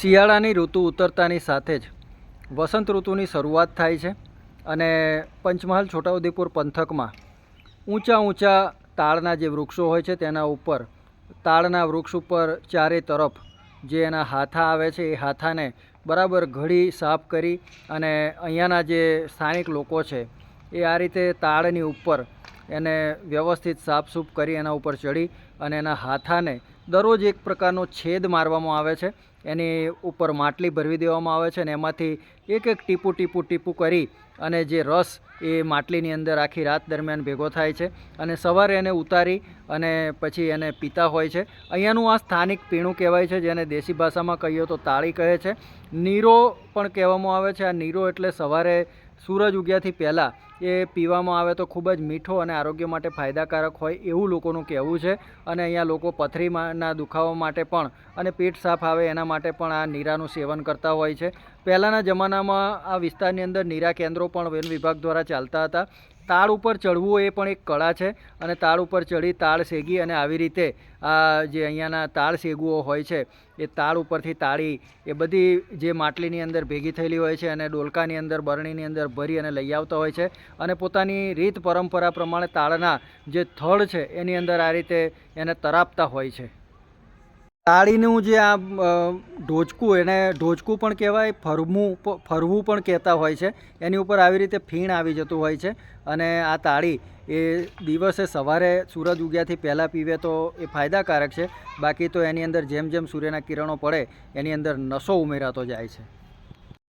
શિયાળાની ઋતુ ઉતરતાની સાથે જ વસંત ઋતુની શરૂઆત થાય છે અને પંચમહાલ છોટાઉદેપુર પંથકમાં ઊંચા ઊંચા તાળના જે વૃક્ષો હોય છે તેના ઉપર, તાળના વૃક્ષ ઉપર ચારે તરફ જે એના હાથા આવે છે એ હાથાને બરાબર ઘડી સાફ કરી અને અહીંયાના જે સ્થાનિક લોકો છે એ આ રીતે તાળની ઉપર એને વ્યવસ્થિત સાફસૂફ કરી એના ઉપર ચડી અને એના હાથાને દરરોજ એક પ્રકારનો છેદ મારવામાં આવે છે એની ઉપર માટલી ભરવી દેવામાં આવે છે અને એમાંથી એક એક ટીપું ટીપું ટીપું કરી અને જે રસ એ માટલીની અંદર આખી રાત દરમિયાન ભેગો થાય છે અને સવારે એને ઉતારી અને પછી એને પીતા હોય છે. અહીંયાનું આ સ્થાનિક પીણું કહેવાય છે, જેને દેશી ભાષામાં કહીએ તો તાળી કહે છે. નીરો પણ કહેવામાં આવે છે. આ નીરો એટલે સવારે સૂરજ ઉગ્યાથી પહેલાં એ પીવામાં આવે તો ખૂબ જ મીઠો અને આરોગ્ય માટે ફાયદાકારક હોય એવું લોકોનું કહેવું છે. અને અહીંયા લોકો પથરીના દુખાવા માટે પણ અને પેટ સાફ આવે એના માટે પણ આ નીરાનું સેવન કરતા હોય છે. પહેલાંના જમાનામાં આ વિસ્તારની અંદર નીરા કેન્દ્રો પણ વન વિભાગ દ્વારા ચાલતા હતા. તાળ ઉપર ચડવું એ પણ એક કળા છે અને તાળ ઉપર ચડી તાળ શેગી અને આવી રીતે આ જે અહીંયાના તાળ શેગુઓ હોય છે, એ તાળ ઉપરથી તાળી, એ બધી જે માટલીની અંદર ભેગી થયેલી હોય છે અને ડોલકાની અંદર, બરણીની અંદર ભરી અને લઈ આવતા હોય છે અને પોતાની રીત પરંપરા પ્રમાણે તાળના જે થડ છે એની અંદર આ રીતે એને તરાપતા હોય છે. તાળીનું જે આ ઢોચકું એને ઢોચકું પણ કહેવાય ફરવું ફરવું પણ કહેતા હોય છે. એની ઉપર આવી રીતે ફીણ આવી જતું હોય છે અને આ તાળી એ દિવસે સવારે સૂરજ ઉગ્યાથી પહેલાં પીવે તો એ ફાયદાકારક છે. બાકી તો એની અંદર જેમ જેમ સૂર્યના કિરણો પડે, એની અંદર નશો ઉમેરાતો જાય છે.